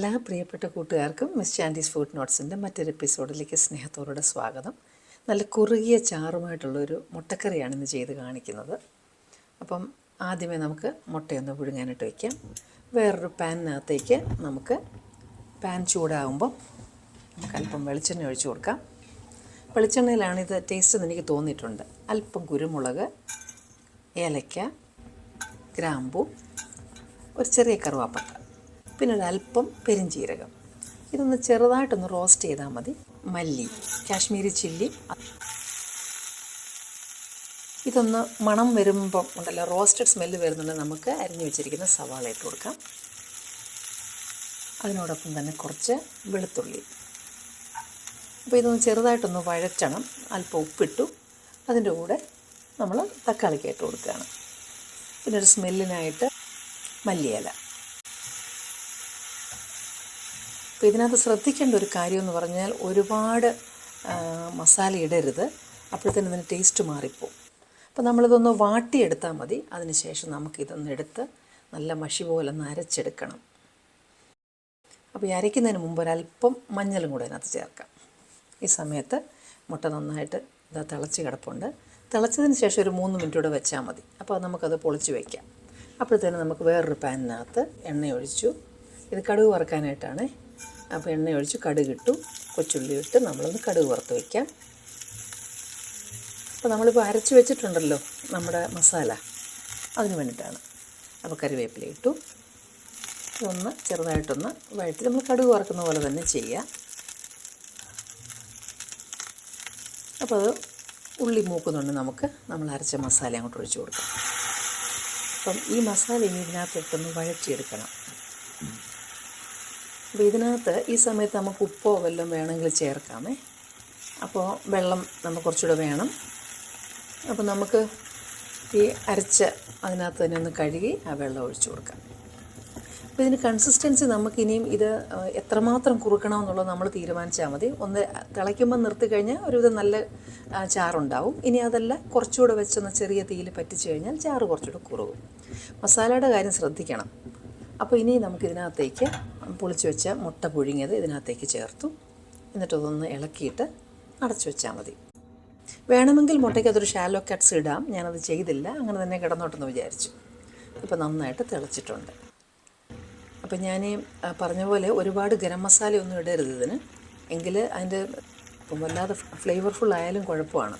പ്രിയപ്പെട്ട കൂട്ടുകാർക്കും miss ചാൻഡീസ് food നോട്ട്സിന്റെ മറ്റൊരു എപ്പിസോഡിലേക്ക് സ്നേഹത്തോടെ സ്വാഗതം. നല്ല കുറുകിയ ചാറുമായിട്ടുള്ളൊരു മുട്ടക്കറിയാണ് ഇന്ന് ചെയ്ത് കാണിക്കുന്നത്. അപ്പം ആദ്യമേ നമുക്ക് മുട്ടയൊന്ന് പുഴുങ്ങാനായിട്ട് വയ്ക്കാം. വേറൊരു പാനിനകത്തേക്ക് നമുക്ക് പാൻ ചൂടാകുമ്പോൾ നമുക്ക് അല്പം വെളിച്ചെണ്ണ ഒഴിച്ചു കൊടുക്കാം. വെളിച്ചെണ്ണയിലാണ് ഇത് ടേസ്റ്റ് എന്ന് എനിക്ക് തോന്നിയിട്ടുണ്ട്. അല്പം കുരുമുളക് ഏലക്ക ഗ്രാമ്പു ഒരു ചെറിയ കറുവാപ്പട്ട. പിന്നെ ഒരല്പം അല്പം പെരിഞ്ചീരകം ഇതൊന്ന് ചെറുതായിട്ടൊന്ന് റോസ്റ്റ് ചെയ്താൽ മതി. മല്ലി കാശ്മീരി ചില്ലി. ഇതൊന്ന് മണം വരുമ്പം ഉണ്ടല്ലോ റോസ്റ്റഡ് സ്മെല്ല് വരുന്നുണ്ട് നമുക്ക് അരിഞ്ഞു വെച്ചിരിക്കുന്ന സവാള ഇട്ട് കൊടുക്കാം. അതിനോടൊപ്പം തന്നെ കുറച്ച് വെളുത്തുള്ളി. അപ്പോൾ ഇതൊന്ന് ചെറുതായിട്ടൊന്ന് വഴറ്റണം. അല്പം ഉപ്പിട്ടു. അതിന്റെ കൂടെ നമ്മൾ തക്കാളിക്ക് ഇട്ട് കൊടുക്കുകയാണ്. പിന്നെ ഒരു സ്മെല്ലിനായിട്ട് മല്ലിയില. അപ്പോൾ ഇതിനകത്ത് ശ്രദ്ധിക്കേണ്ട ഒരു കാര്യം എന്ന് പറഞ്ഞാൽ ഒരുപാട് മസാല ഇടരുത്. അപ്പോഴത്തേനും ഇതിന് ടേസ്റ്റ് മാറിപ്പോവും. അപ്പോൾ നമ്മളിതൊന്ന് വാട്ടിയെടുത്താൽ മതി. അതിനുശേഷം നമുക്കിതൊന്ന് എടുത്ത് നല്ല മഷി പോലെ ഒന്ന് അരച്ചെടുക്കണം. അപ്പോൾ ഈ അരയ്ക്കുന്നതിന് മുമ്പ് ഒരല്പം മഞ്ഞളും കൂടെ അതിനകത്ത് ചേർക്കാം. ഈ സമയത്ത് മുട്ട നന്നായിട്ട് ഇതാ തിളച്ച് കിടപ്പുണ്ട്. തിളച്ചതിന് ശേഷം ഒരു മൂന്ന് മിനിറ്റ് കൂടെ വെച്ചാൽ മതി. അപ്പോൾ നമുക്കത് പൊളിച്ച് വയ്ക്കാം അപ്പോഴത്തേനും നമുക്ക് വേറൊരു പാനിനകത്ത് എണ്ണയൊഴിച്ചു ഇത് കടുക് വറുക്കാനായിട്ടാണ് അപ്പോൾ എണ്ണ ഒഴിച്ച് കടുക് ഇട്ടു കൊച്ചുള്ളി ഇട്ട് നമ്മളൊന്ന് കടുക് വറുത്ത് വയ്ക്കാം അപ്പോൾ നമ്മളിപ്പോൾ അരച്ച് വെച്ചിട്ടുണ്ടല്ലോ നമ്മുടെ മസാല. അതിന് വേണ്ടിയിട്ടാണ്. അപ്പോൾ കറിവേപ്പില ഇട്ടു. ഇതൊന്ന് ചെറുതായിട്ടൊന്ന് വഴറ്റി നമ്മൾ കടുക് വറക്കുന്ന പോലെ തന്നെ ചെയ്യുക അപ്പോൾ അത് ഉള്ളി മൂക്കുന്നുണ്ട് നമുക്ക്. നമ്മൾ അരച്ച മസാല അങ്ങോട്ട് ഒഴിച്ചു കൊടുക്കാം. അപ്പം ഈ മസാല ഇനി ഇതിനകത്തൊട്ടൊന്ന് വഴറ്റിയെടുക്കണം. അപ്പോൾ ഇതിനകത്ത് ഈ സമയത്ത് നമുക്ക് ഉപ്പോ വല്ലതും വേണമെങ്കിൽ ചേർക്കാമേ. അപ്പോൾ വെള്ളം നമുക്ക് കുറച്ചുകൂടെ വേണം. അപ്പോൾ നമുക്ക് ഈ അരച്ച അതിനകത്ത് തന്നെ ഒന്ന് കഴുകി ആ വെള്ളം ഒഴിച്ചു കൊടുക്കാം. അപ്പോൾ ഇതിന് കൺസിസ്റ്റൻസി നമുക്കിനിയും ഇത് എത്രമാത്രം കുറുക്കണമെന്നുള്ളത് നമ്മൾ തീരുമാനിച്ചാൽ മതി. ഒന്ന് തിളയ്ക്കുമ്പോൾ നിർത്തി കഴിഞ്ഞാൽ ഒരുവിധം നല്ല ചാറുണ്ടാവും. ഇനി അതല്ല കുറച്ചുകൂടെ വെച്ചൊന്ന് ചെറിയ തീയിൽ പറ്റിച്ചു കഴിഞ്ഞാൽ ചാറ് കുറച്ചുകൂടെ കുറുകും. മസാലയുടെ കാര്യം ശ്രദ്ധിക്കണം. അപ്പോൾ ഇനി നമുക്കിതിനകത്തേക്ക് പൊളിച്ച് വെച്ച മുട്ട പുഴുങ്ങിയത് ഇതിനകത്തേക്ക് ചേർത്തു. എന്നിട്ട് അതൊന്ന് ഇളക്കിയിട്ട് അടച്ചു വെച്ചാൽ മതി. വേണമെങ്കിൽ മുട്ടയ്ക്ക് അതൊരു ഷാലോ കട്ട്സ് ഇടാം. ഞാനത് ചെയ്തില്ല. അങ്ങനെ തന്നെ കിടന്നോട്ടെന്ന് വിചാരിച്ചു. ഇപ്പോൾ നന്നായിട്ട് തിളച്ചിട്ടുണ്ട്. അപ്പോൾ ഞാൻ പറഞ്ഞ പോലെ ഒരുപാട് ഗരം മസാല ഒന്നും ഇടരുത് ഇതിന്. എങ്കിൽ അതിന്റെ വല്ലാതെ ഫ്ലേവർഫുൾ ആയാലും കുഴപ്പമാണ്.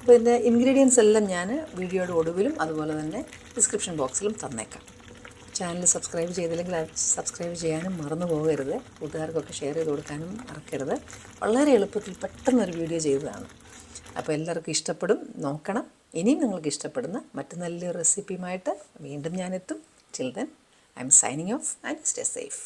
അപ്പോൾ ഇതിന്റെ ഇൻഗ്രീഡിയൻസ് എല്ലാം ഞാൻ വീഡിയോയുടെ ഒടുവിലും അതുപോലെ തന്നെ ഡിസ്ക്രിപ്ഷൻ ബോക്സിലും തന്നേക്കാം. ചാനൽ സബ്സ്ക്രൈബ് ചെയ്തില്ലെങ്കിൽ സബ്സ്ക്രൈബ് ചെയ്യാനും മറന്നു പോകരുത്. കൂട്ടുകാർക്കൊക്കെ ഷെയർ ചെയ്ത് കൊടുക്കാനും മറക്കരുത്. വളരെ എളുപ്പത്തിൽ പെട്ടെന്നൊരു വീഡിയോ ചെയ്തതാണ്. അപ്പോൾ എല്ലാവർക്കും ഇഷ്ടപ്പെടും നോക്കണം. ഇനിയും നിങ്ങൾക്ക് ഇഷ്ടപ്പെടുന്ന മറ്റു നല്ലൊരു റെസിപ്പിയുമായിട്ട് വീണ്ടും ഞാനെത്തും. Chill I'm signing off and stay safe